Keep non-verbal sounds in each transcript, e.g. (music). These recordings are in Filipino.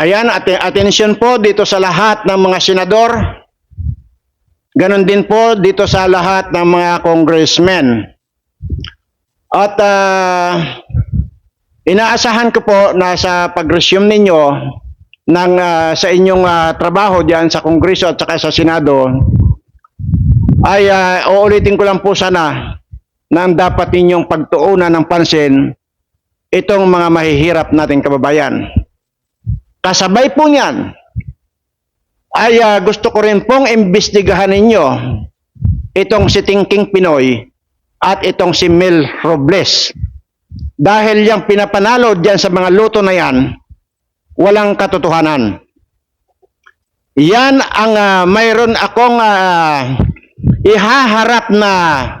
Ayan, at atensyon po dito sa lahat ng mga senador. Ganon din po dito sa lahat ng mga congressmen. At ah, inaasahan ko po na sa pag-resume ninyo ng ah, sa inyong ah, trabaho diyan sa Kongreso at saka sa Senado ay ah, uulitin ko lang po sana na dapat ninyong pagtuunan ng pansin itong mga mahihirap nating kababayan. Kasabay po niyan, ay ah, gusto ko rin pong imbestigahan ninyo itong si Tingking Pinoy at itong si Mel Robles. Dahil yung pinapanalo dyan sa mga luto na yan, walang katotohanan. Yan ang ah, mayroon akong ah, ihaharap na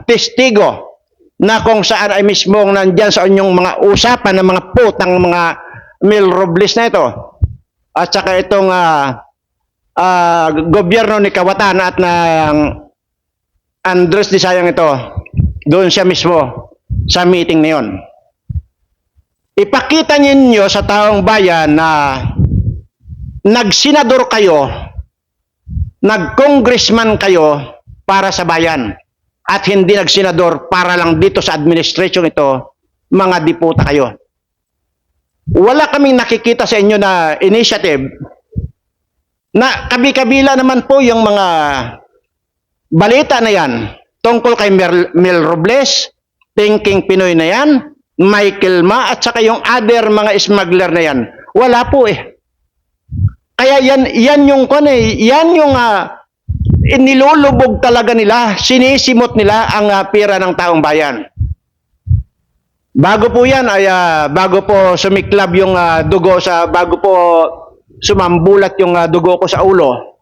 testigo na kung saan ay mismong nandyan sa inyong mga usapan ng mga putang mga Mel Robles na ito. At saka itong ah, ah, gobyerno ni Kawatan at ng Andres de Sayang ito. Doon siya mismo sa meeting na yon. Ipakita ninyo sa taong bayan na nagsenador kayo, nag-congressman kayo para sa bayan at hindi nagsenador para lang dito sa administration ito, mga diputa kayo. Wala kaming nakikita sa inyo na initiative na kabi-kabila naman po yung mga balita na yan tungkol kay Mel, Mel Robles, Thinking Pinoy na yan, Michael Ma, at saka yung other mga smuggler na yan. Wala po eh. Kaya yan, yan yung kon eh, yan yung ah, inilulubog talaga nila, sinisimot nila ang ah, pera ng taong bayan. Bago po yan ay ah, bago po sumiklab yung ah, dugo sa bago po sumambulat yung ah, dugo ko sa ulo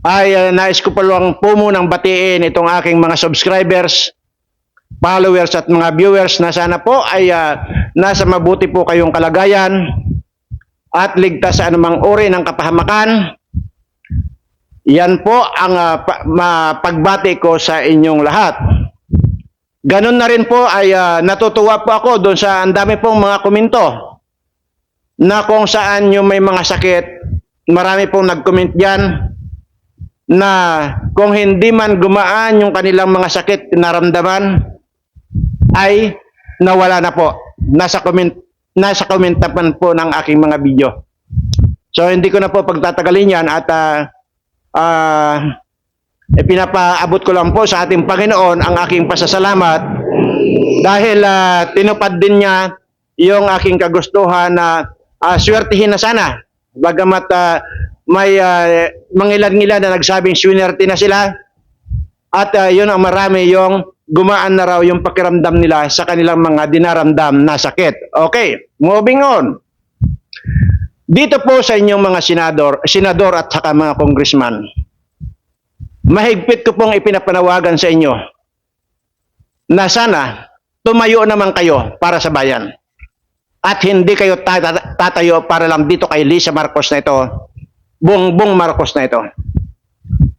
ay ah, nais ko pa lang po munang batiin itong aking mga subscribers, followers at mga viewers na sana po ay ah, nasa mabuti po kayong kalagayan at ligtas sa anumang uri ng kapahamakan. Yan po ang ma- pagbati ko sa inyong lahat. Ganon na rin po ay ah, natutuwa po ako doon sa ang dami pong mga komento na kung saan yung may mga sakit, marami pong nag-comment diyan na kung hindi man gumaan yung kanilang mga sakit naramdaman ay nawala na po. Nasa comment nasa comment naman po ng aking mga video. So hindi ko na po pagtatagalin yan at ah ah, eh, pinapaabot ko lang po sa ating Panginoon ang aking pasasalamat dahil ah, tinupad din niya yung aking kagustuhan na uh, swertihin na sana. Bagamat ah, may uh, mangilan-ngilan na nagsabing swinerte na sila at ah, yun ang marami yung gumaan na raw yung pakiramdam nila sa kanilang mga dinaramdam na sakit. Okay, moving on. Dito po sa inyong mga senador, senador at saka mga congressman, mahigpit ko pong ipinapanawagan sa inyo na sana tumayo naman kayo para sa bayan. At hindi kayo tata- tatayo para lang dito kay Lisa Marcos na ito, Bongbong Marcos na ito.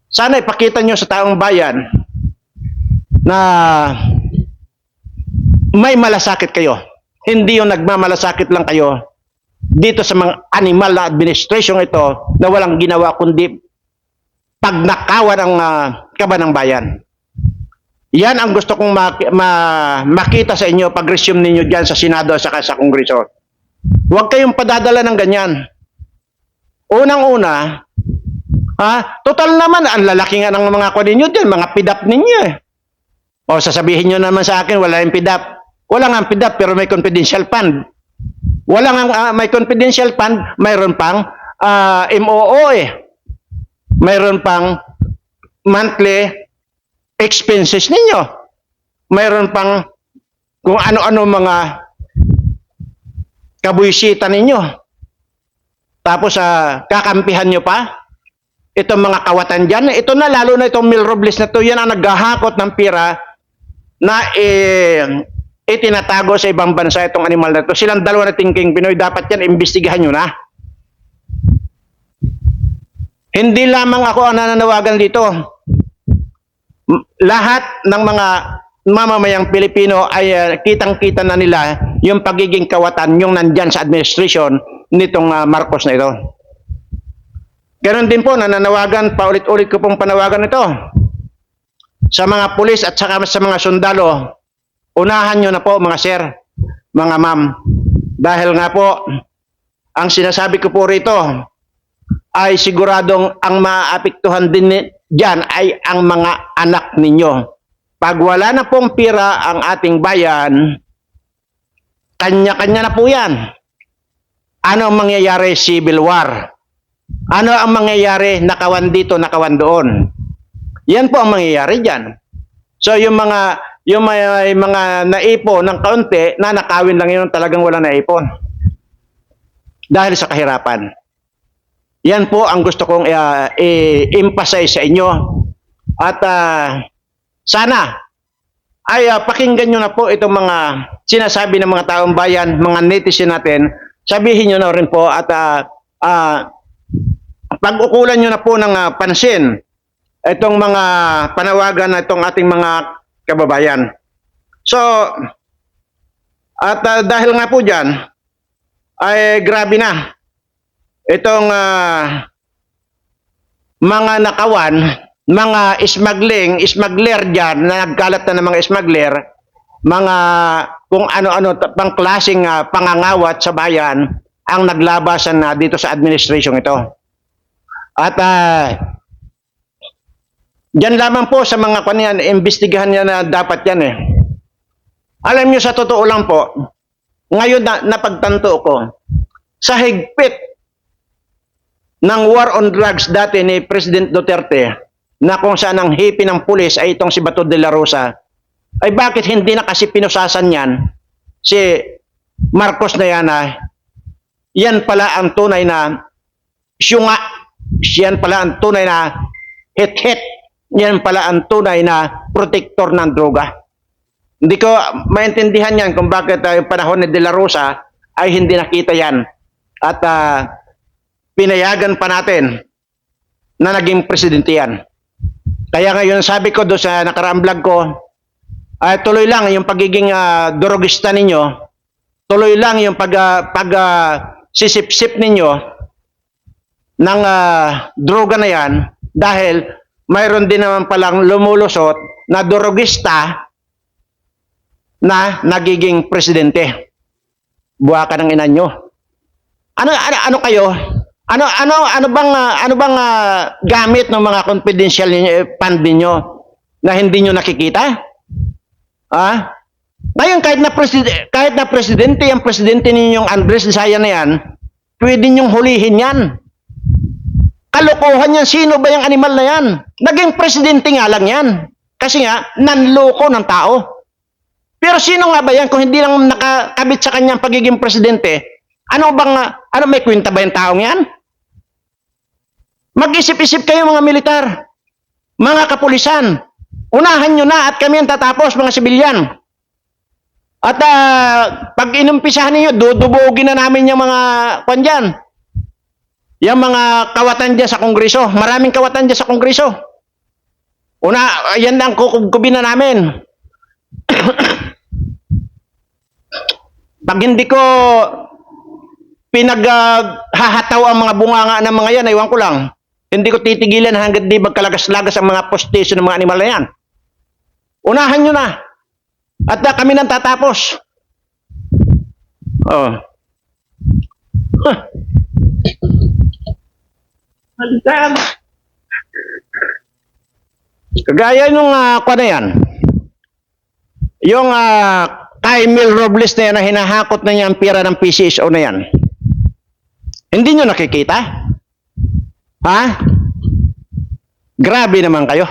Sana ipakita nyo sa taong bayan na may malasakit kayo. Hindi yung nagmamalasakit lang kayo dito sa mga animal na administration ito na walang ginawa kundi pagnakawan ang uh, kaba ng bayan. Yan ang gusto kong mak- ma- makita sa inyo pag resume ninyo dyan sa Senado at sa Kongreso. Huwag kayong padadala ng ganyan. Unang-una, ha, total naman, ang lalaki nga ng mga kwa ninyo dyan, mga pidap ninyo eh. O sasabihin nyo naman sa akin, wala yung pidap. Wala nga pidap, pero may confidential fund. Wala nga ah, may confidential fund, mayroon pang ah, MOO eh. Mayroon pang monthly expenses ninyo. Mayroon pang kung ano-ano mga kabuisita ninyo. Tapos ah, kakampihan nyo pa. Itong mga kawatan dyan. Ito na, lalo na itong Mil Robles na to, yan ang naghahakot ng pira na eh, itinatago sa ibang bansa itong animal na to. Silang dalawa na thinking Pinoy, dapat yan, imbestigahan nyo na. Hindi lamang ako ang nananawagan dito. Lahat ng mga mamamayang Pilipino ay ah, kitang-kita na nila yung pagiging kawatan yung nandyan sa administration nitong ah, Marcos na ito. Ganon din po, nananawagan, paulit-ulit ko pong panawagan ito. Sa mga pulis at saka sa mga sundalo, unahan nyo na po mga sir, mga ma'am. Dahil nga po, ang sinasabi ko po rito ay siguradong ang maapektuhan din dyan ay ang mga anak ninyo. Pag wala na pong pira ang ating bayan, kanya-kanya na po yan. Ano ang mangyayari? Civil war. Ano ang mangyayari? Nakawan dito, nakawan doon. Yan po ang mangyayari dyan. So yung mga yung may, mga naipon ng kaunti, nanakawin lang yun talagang wala naipon. Dahil sa kahirapan. Yan po ang gusto kong uh, i-emphasize sa inyo. At ah, sana ay ah, pakinggan nyo na po itong mga sinasabi ng mga taong bayan, mga netizen natin. Sabihin nyo na rin po at ah, ah, pag-ukulan nyo na po ng ah, pansin itong mga panawagan na itong ating mga kababayan. So, at ah, dahil nga po dyan, ay grabe na itong ah, mga nakawan, mga smuggling, smuggler dyan, na nagkalat na ng mga smuggler, mga kung ano-ano pang klaseng ah, pangangawat sa bayan ang naglabasan na dito sa administration ito. At ah, Diyan lamang po sa mga kanyan, imbestigahan niya na dapat yan eh. Alam niyo sa totoo lang po, ngayon na napagtanto ko, sa higpit ng war on drugs dati ni President Duterte, na kung saan ang hipi ng pulis ay itong si Bato de la Rosa, ay bakit hindi na kasi pinusasan yan si Marcos na yan ah, yan pala ang tunay na syunga, yan pala ang tunay na hit-hit, yan pala ang tunay na protector ng droga. Hindi ko maintindihan yan kung bakit uh, yung panahon ni De La Rosa ay hindi nakita yan. At ah, pinayagan pa natin na naging presidente yan. Kaya ngayon sabi ko doon sa nakaraang vlog ko, ay tuloy lang yung pagiging ah, drogista ninyo, tuloy lang yung pag, ah, pag ah, sisip-sip ninyo ng ah, droga na yan dahil mayroon din naman palang lumulusot na drogista na nagiging presidente. Buha ka ng ina nyo. Ano, ano, ano kayo? Ano, ano, ano bang, ah, ano bang ah, gamit ng mga confidential eh, fund ninyo na hindi nyo nakikita? Ah? Ngayon, kahit na, presid- kahit na presidente, ang presidente ninyong Andres Desaya na yan, pwede nyong hulihin yan. Kalokohan yan. Sino ba yung animal na yan? Naging presidente nga lang yan. Kasi nga, nanloko ng tao. Pero sino nga ba yan kung hindi lang nakakabit sa kanyang pagiging presidente? Ano bang, ah, ano may kwenta ba yung taong yan? Mag-isip-isip kayo mga militar, mga kapulisan. Unahan nyo na at kami ang tatapos mga sibilyan. At ah, pag inumpisahan ninyo, dudubugin na namin yung mga kwan dyan. Yung mga kawatan dyan sa kongreso. Maraming kawatan dyan sa kongreso. Una, yan ang kukubin na namin. (clears throat) Pag hindi ko pinaghahataw ang mga bunganga ng mga yan, aywan ko lang. Hindi ko titigilan hanggang di magkalagas-lagas ang mga postisyon ng mga animal na yan. Unahan nyo na. At na kami nang tatapos. Oh. Huh. Kagaya nung uh, na yan. Yung uh, kay Mil Robles na yan na hinahakot na niya ang pira ng PCSO na yan. Hindi nyo nakikita? Ha? Grabe naman kayo.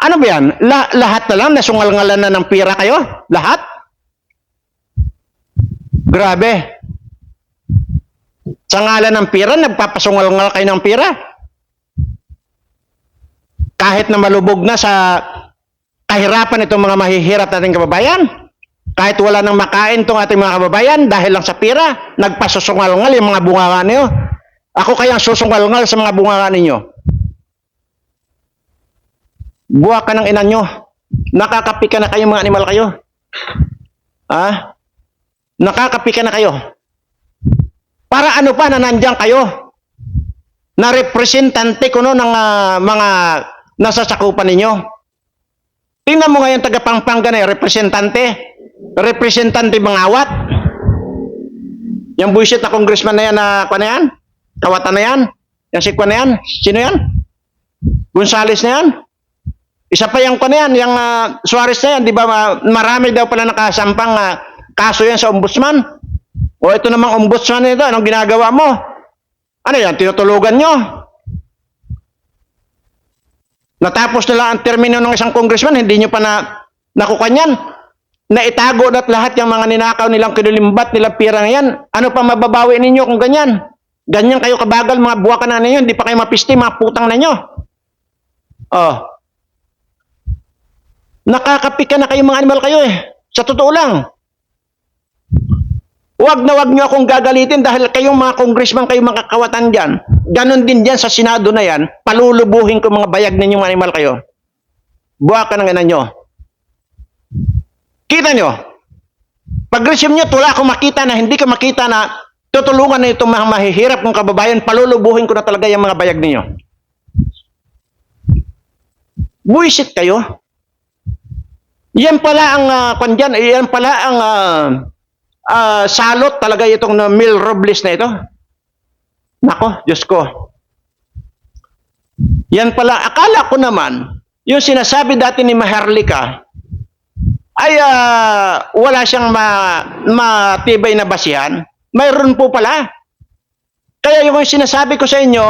Ano ba yan? La- lahat na lang nasungal-ngalan na ng pira kayo? Lahat? Grabe. Sa ngalan ng pira, nagpapasungal-ngal kayo ng pira. Kahit na malubog na sa kahirapan itong mga mahihirap nating kababayan, kahit wala nang makain itong ating mga kababayan dahil lang sa pira, nagpasusungal-ngal yung mga bunganga niyo. Ako kaya ang susungal-ngal sa mga bunganga ninyo. Buwa ka ng ina nyo. Nakakapi ka na kayo mga animal kayo. Ha? Nakakapi ka na kayo. Para ano pa na nandyan kayo? Na representante ko no ng ah, mga nasasakupan ninyo. Tingnan mo ngayon taga Pampanga na yung representante. Representante mangawat. Yung buisit na congressman na yan na kwa na yan? Kawatan na yan? Yung si na yan? Sino yan? Gonzales na yan? Isa pa yung na yan, yung ah, Suarez na yan, di ba ma- marami daw pala nakasampang ah, kaso yan sa ombudsman? O ito namang ombudsman nito, anong ginagawa mo? Ano yan, tinutulugan nyo? Natapos na lang ang termino ng isang congressman, hindi nyo pa na nakukanyan. Naitago na lahat yung mga ninakaw nilang kinulimbat nilang pira na yan. Ano pa mababawi ninyo kung ganyan? Ganyan kayo kabagal, mga buwakan na ninyo, hindi pa kayo mapisti, mga putang na nyo. Oh. Nakakapika na kayo mga animal kayo eh. Sa totoo lang. Huwag na huwag nyo akong gagalitin dahil kayong mga congressman, kayong mga kawatan dyan, ganon din dyan sa Senado na yan, palulubuhin ko mga bayag ninyong animal kayo. Buwak ka ng ina nyo. Kita nyo? Pag resume nyo, tula ako makita na hindi ko makita na tutulungan na itong mga mahihirap kong kababayan, palulubuhin ko na talaga yung mga bayag ninyo. Buisit kayo. Yan pala ang uh, kandyan, yan pala ang ah, ah, salot talaga itong na Mil Robles na ito. Nako, Diyos ko. Yan pala, akala ko naman, yung sinasabi dati ni Maharlika, ay ah, wala siyang ma, matibay na basihan. Mayroon po pala. Kaya yung sinasabi ko sa inyo,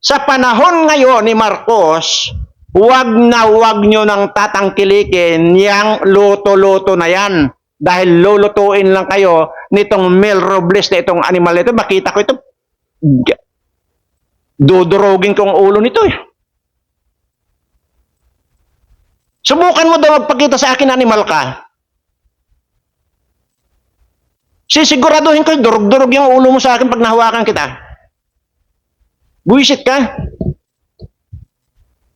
sa panahon ngayon ni Marcos, huwag na huwag nyo nang tatangkilikin yang luto-luto na yan. Dahil lulutuin lang kayo nitong Mel Robles na itong animal na ito. Makita ko ito. G- Dudurogin ko ang ulo nito eh. Subukan mo daw magpakita sa akin animal ka. Sisiguraduhin ko, durog-durog yung ulo mo sa akin pag nahawakan kita. Buisit ka.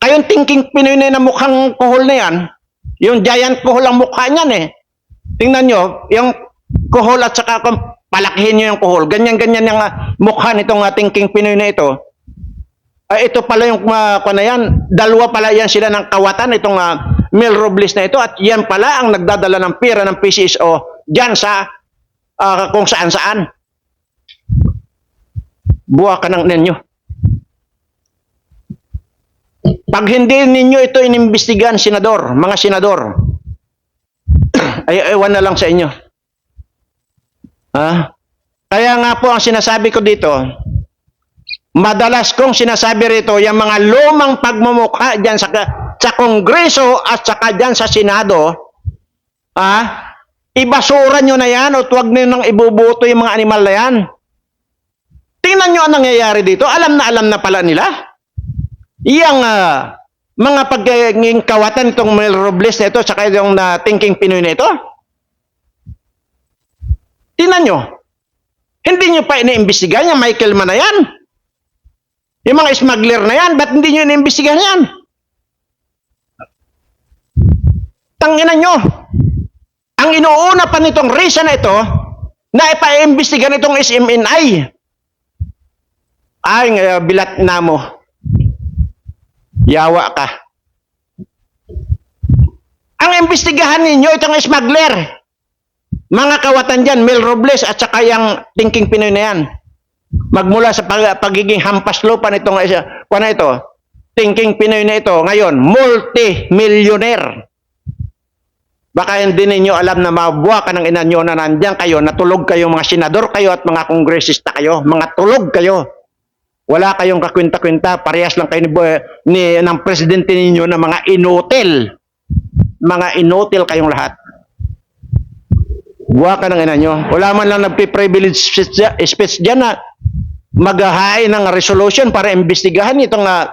Kayong thinking Pinoy na na mukhang kuhol na yan, yung giant kuhol ang mukha niyan eh. Tingnan nyo, yung kuhol at saka kung palakihin nyo yung kuhol, ganyan-ganyan yung ah, mukha nitong uh, thinking Pinoy na ito. Ay, ito pala yung uh, na yan, dalawa pala yan sila ng kawatan, itong uh, Mel Robles na ito, at yan pala ang nagdadala ng pera ng PCSO dyan sa ah, kung saan-saan. Buwa ka ng ninyo. Pag hindi ninyo ito inimbestigan, senador, mga senador, (clears throat) ay ewan na lang sa inyo. Ha? Kaya nga po ang sinasabi ko dito, madalas kong sinasabi rito, yung mga lumang pagmumukha dyan sa, sa Kongreso at saka dyan sa Senado, ha? Ibasura nyo na yan o huwag nyo nang ibubuto yung mga animal na yan. Tingnan nyo ang nangyayari dito. Alam na alam na pala nila. Iyang ah, mga pagiging kawatan itong Mel Robles na ito saka yung na thinking Pinoy na ito. Tingnan nyo. Hindi nyo pa iniimbestigahan yung Michael man na yan. Yung mga smuggler na yan, ba't hindi nyo iniimbestigahan yan? Tanginan nyo. Ang inuuna pa nitong reason na ito, na ipaimbestigahan itong SMNI. Ay, nga, bilat na mo. Yawa ka. Ang imbestigahan ninyo itong smuggler. Mga kawatan dyan, Mel Robles at saka yung thinking Pinoy na yan. Magmula sa pag- pagiging hampas lupa nitong uh, na ito, thinking Pinoy na ito, ngayon, multi-millionaire. Baka hindi ninyo alam na mabuha ka ng ina nyo na nandiyan kayo, natulog kayo, mga senador kayo at mga kongresista kayo, mga tulog kayo. Wala kayong kakwenta-kwenta, parehas lang kayo ni, ni ng presidente ninyo na mga inutil. Mga inutil kayong lahat. Buha ka ng ina nyo. Wala man lang nagpi-privilege speech dya- speech dyan na maghahain ng resolution para imbestigahan itong uh,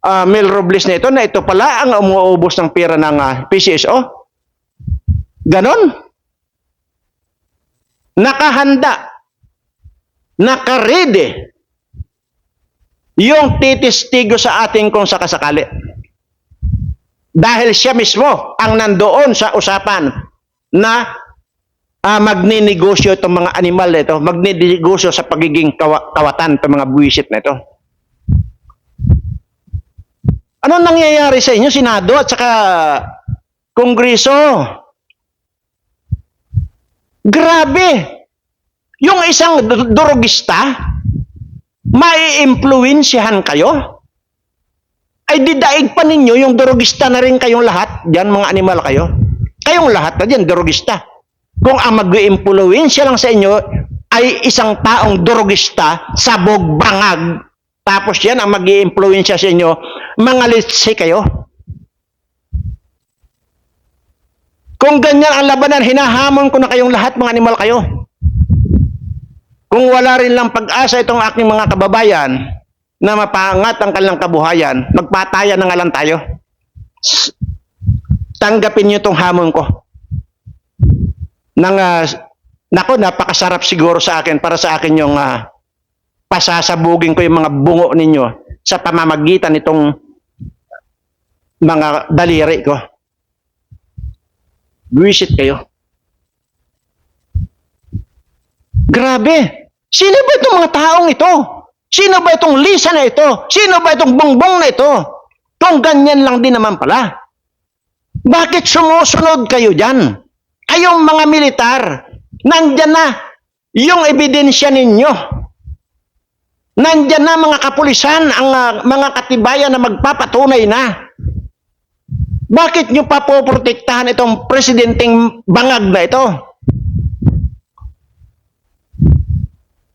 uh, Mel Robles na ito na ito pala ang umuubos ng pera ng ah, PCSO. Ganon. Nakahanda. Nakarede. Yung titistigo sa ating kung sakasakali. Dahil siya mismo ang nandoon sa usapan na ah, magninegosyo itong mga animal na ito, magninegosyo sa pagiging kawa- kawatan itong mga buwisit na ito. Ano nangyayari sa inyo, Senado at saka Kongreso? Grabe! Yung isang durugista, mai-impluensyahan kayo? Ay didaig pa ninyo yung durugista na rin kayong lahat, diyan mga animal kayo. Kayong lahat na diyan, durugista. Kung ang mag-impluensya lang sa inyo ay isang taong durugista, sabog, bangag, tapos yan ang mag impluensya sa inyo, mga litsi kayo. Kung ganyan ang labanan, hinahamon ko na kayong lahat, mga animal kayo. Kung wala rin lang pag-asa itong aking mga kababayan na mapangat ang kanilang kabuhayan, magpatayan na nga lang tayo. Tanggapin niyo itong hamon ko. Nang, ah, nako, napakasarap siguro sa akin, para sa akin yung ah, pasasabugin ko yung mga bungo ninyo sa pamamagitan nitong mga daliri ko. Visit kayo. Grabe! Sino ba itong mga taong ito? Sino ba itong Lisa na ito? Sino ba itong bongbong na ito? Kung ganyan lang din naman pala. Bakit sumusunod kayo dyan? Kayong mga militar, nandyan na yung ebidensya ninyo. Nandyan na mga kapulisan, ang ah, mga katibayan na magpapatunay na. Bakit nyo pa poprotektahan itong presidenteng bangag na ito?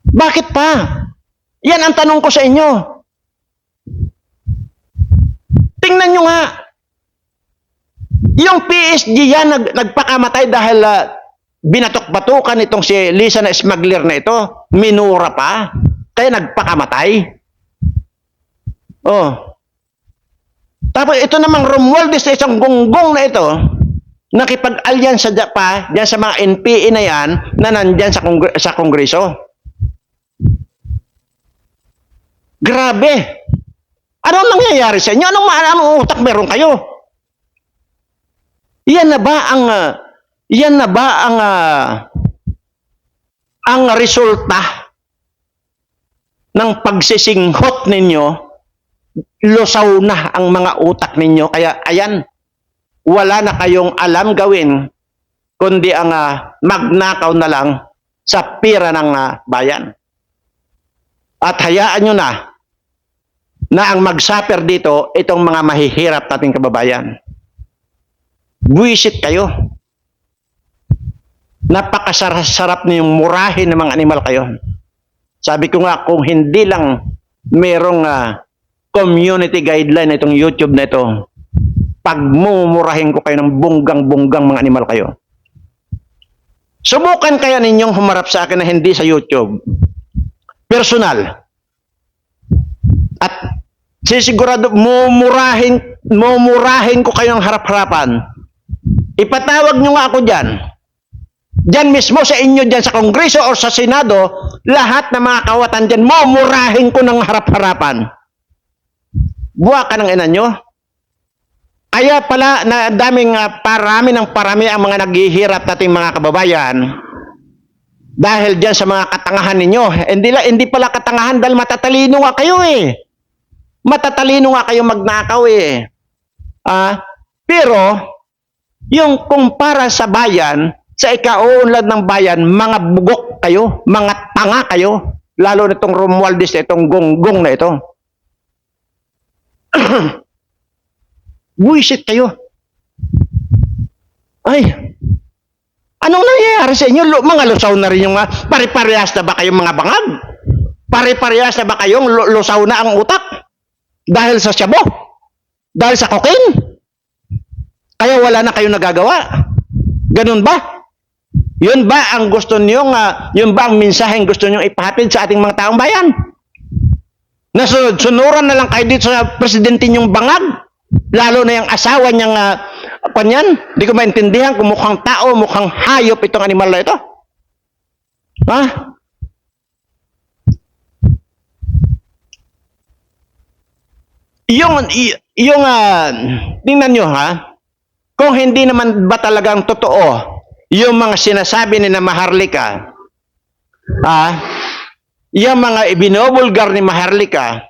Bakit pa? Yan ang tanong ko sa inyo. Tingnan nyo nga. Yung PSG yan nag, nagpakamatay dahil ah, binatok-batukan itong si Lisa na smuggler na ito. Minura pa. Kaya nagpakamatay. Oh. Tapos ito namang Romualdez na isang gonggong na ito, nakipag-alyansa pa dyan sa mga NPA na yan na nandyan sa, kongre- sa kongreso. Grabe! Anong nangyayari sa inyo? Anong, anong utak meron kayo? Yan na ba ang ah, yan na ba ang ah, ang resulta ng pagsisinghot ninyo lusaw na ang mga utak ninyo. Kaya ayan, wala na kayong alam gawin kundi ang ah, magnakaw na lang sa pira ng ah, bayan. At hayaan nyo na na ang magsaper dito itong mga mahihirap nating kababayan. Buisit kayo. Napakasarap niyong murahin ng mga animal kayo. Sabi ko nga, kung hindi lang merong ah, community guideline itong YouTube na ito, pagmumurahin ko kayo ng bunggang-bunggang mga animal kayo. Subukan kaya ninyong humarap sa akin na hindi sa YouTube. Personal. At sisigurado, mumurahin, mumurahin ko kayo ng harap-harapan. Ipatawag nyo nga ako dyan. Diyan mismo sa inyo dyan sa Kongreso o sa Senado, lahat ng mga kawatan dyan, mumurahin ko ng harap-harapan. Buwa ka ng ina nyo. Kaya pala na daming ah, parami ng parami ang mga naghihirap nating mga kababayan dahil diyan sa mga katangahan ninyo. Hindi, hindi pala katangahan dahil matatalino nga kayo eh. Matatalino nga kayo magnakaw eh. Ah, pero yung kumpara sa bayan, sa ikauunlad ng bayan, mga bugok kayo, mga tanga kayo, lalo na itong Romualdez itong gonggong na ito. (coughs) Buisit kayo. Ay, anong nangyayari sa inyo? Mga lusaw na rin yung mga, pare-parehas na ba kayong mga bangag? Pare-parehas na ba kayong lu- lusaw na ang utak? Dahil sa syabo? Dahil sa cocaine? Kaya wala na kayong nagagawa? Ganun ba? Yun ba ang gusto niyo nga, yun ba ang mensaheng gusto niyo ipahatid sa ating mga taong bayan? Nasunod, sunuran na lang kayo dito sa presidente niyong bangag. Lalo na yung asawa niyang uh, kanyan. Di ko maintindihan kung mukhang tao, mukhang hayop itong animal na ito. Ha? Yung, yung, ah, tingnan nyo ha, kung hindi naman ba talagang totoo yung mga sinasabi ni na Maharlika, ah, yung mga ibinobulgar ni Maharlika,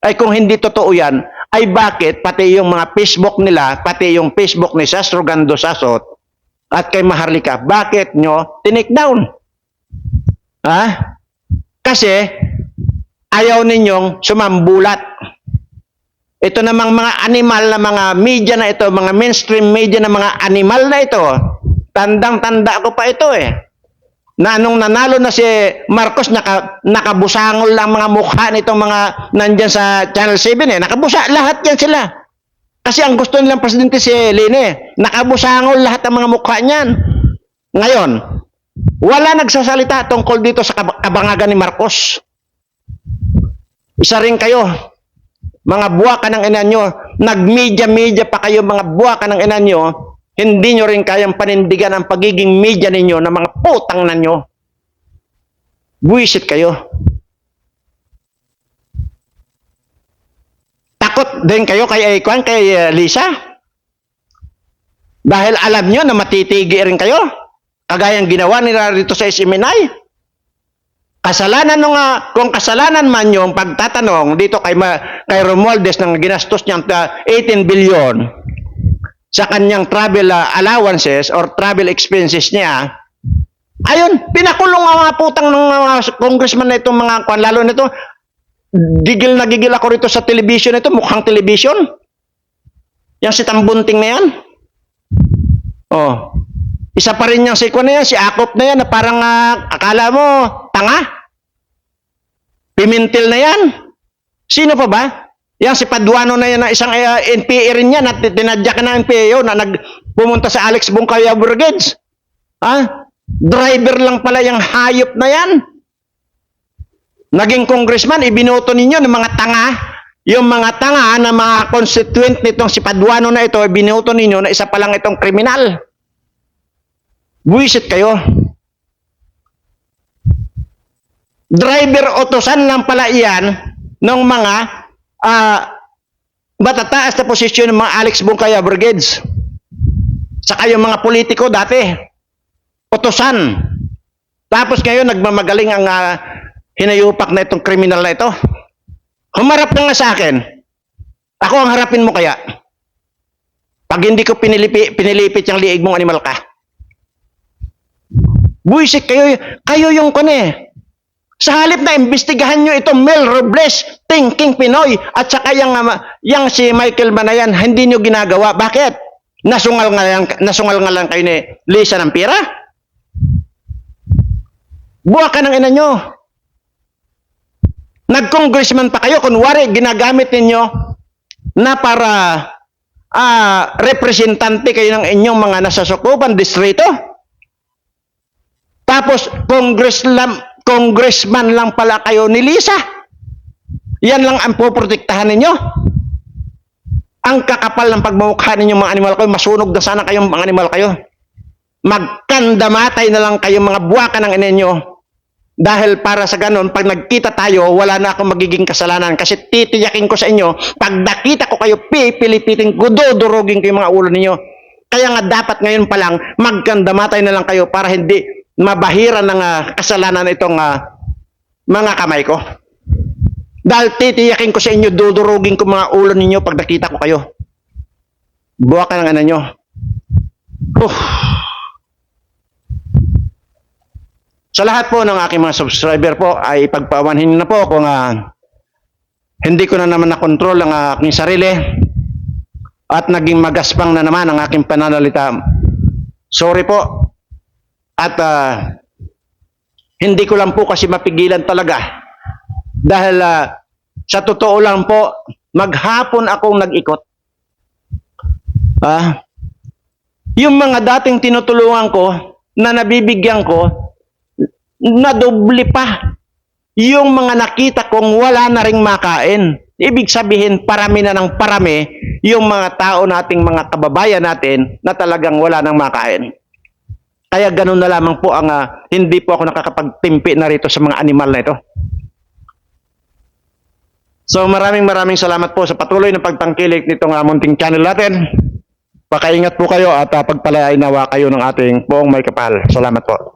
ay kung hindi totoo yan, ay bakit pati yung mga Facebook nila, pati yung Facebook ni Sastro Gando Sasot at kay Maharlika, bakit nyo tinik down? Ha? Kasi ayaw ninyong sumambulat. Ito namang mga animal na mga media na ito, mga mainstream media na mga animal na ito, tandang-tanda ko pa ito eh. Na nung nanalo na si Marcos, naka, nakabusangol lang mga mukha nitong mga nandyan sa Channel 7 eh. Nakabusa, lahat yan sila. Kasi ang gusto nilang presidente si Lene, nakabusangol lahat ng mga mukha niyan. Ngayon, wala nagsasalita tungkol dito sa kab- kabangagan ni Marcos. Isa rin kayo, mga buwaka ng ina nyo, nag-media-media pa kayo mga buwaka ng ina hindi nyo rin kayang panindigan ang pagiging media ninyo ng mga putang na nyo. Buwisit kayo. Takot din kayo kay Aikwan, kay uh, Lisa? Dahil alam nyo na matitigi rin kayo. Kagayang ginawa nila rito sa Isiminay. Kasalanan nung nga, kung kasalanan man yung pagtatanong dito kay, Ma, kay Romualdez ng ginastos niyang ta- 18 billion sa kanyang travel uh, allowances or travel expenses niya, ayun, pinakulong ang mga putang ng mga congressman na itong mga kwan, lalo nito, gigil na gigil ako rito sa television ito, mukhang television. Yang si Tambunting na yan. Oh. Isa pa rin yung si Kwan na yan, si Akop na yan, na parang ah, akala mo, tanga. Pimentel na yan. Sino pa ba? Yan si Paduano na yan, na isang uh, NPA rin yan, at tinadya ka ng NPA yun, na nag, pumunta sa Alex Bungkaya Brigades. Ha? Driver lang pala yung hayop na yan. Naging congressman, ibinoto ninyo ng mga tanga. Yung mga tanga na mga constituent nitong si Paduano na ito, ibinoto ninyo na isa pa lang itong kriminal. Buwisit kayo. Driver otosan lang pala iyan ng mga ah matataas na posisyon ng mga Alex Bungkaya Brigades. Saka yung mga politiko dati. Otosan. Tapos ngayon nagmamagaling ang ah, hinayupak na itong kriminal na ito. Humarap ka nga sa akin. Ako ang harapin mo kaya. Pag hindi ko pinilipi, pinilipit yung liig mong animal ka. Buisit kayo, kayo yung kone. Sa halip na imbestigahan nyo itong Mel Robles, Thinking Pinoy, at saka yung, yung si Michael Manayan, hindi nyo ginagawa. Bakit? Nasungal nga lang, nasungal nga lang kayo ni Lisa ng pira? Buwa ka ng ina nyo. Nag-congressman pa kayo, kunwari, ginagamit ninyo na para ah, representante kayo ng inyong mga nasasukupan distrito. Tapos, congress congressman lang pala kayo ni Lisa. Yan lang ang poprotektahan ninyo. Ang kakapal ng pagmamukha ninyo mga animal kayo, masunog na sana kayong mga animal kayo. Magkandamatay na lang kayo mga buwaka ng inenyo. Dahil para sa ganon, pag nagkita tayo, wala na akong magiging kasalanan. Kasi titiyakin ko sa inyo, pag nakita ko kayo, pipilipitin ko, dudurugin ko yung mga ulo ninyo. Kaya nga dapat ngayon pa lang, magkandamatay na lang kayo para hindi mabahiran ng ah, kasalanan itong ah, mga kamay ko. Dahil titiyakin ko sa inyo, dudurugin ko mga ulo ninyo pag nakita ko kayo. Buwa ka ng ano nyo. Huh. Sa lahat po ng aking mga subscriber po ay pagpawanhin na po kung ah, hindi ko na naman nakontrol ang aking sarili at naging magaspang na naman ang aking pananalita. Sorry po. At ah, hindi ko lang po kasi mapigilan talaga. Dahil ah, sa totoo lang po, maghapon akong nag-ikot. Ah, yung mga dating tinutulungan ko na nabibigyan ko, nadoble pa. Yung mga nakita kong wala na ring makain. Ibig sabihin, parami na ng parami yung mga tao nating mga kababayan natin na talagang wala nang makain. Kaya ganun na lamang po ang ah, hindi po ako nakakapagtimpi na rito sa mga animal na ito. So maraming maraming salamat po sa patuloy na pagtangkilik nitong uh, munting channel natin. Pakaingat po kayo at uh, pagpalainawa kayo ng ating poong may kapal. Salamat po.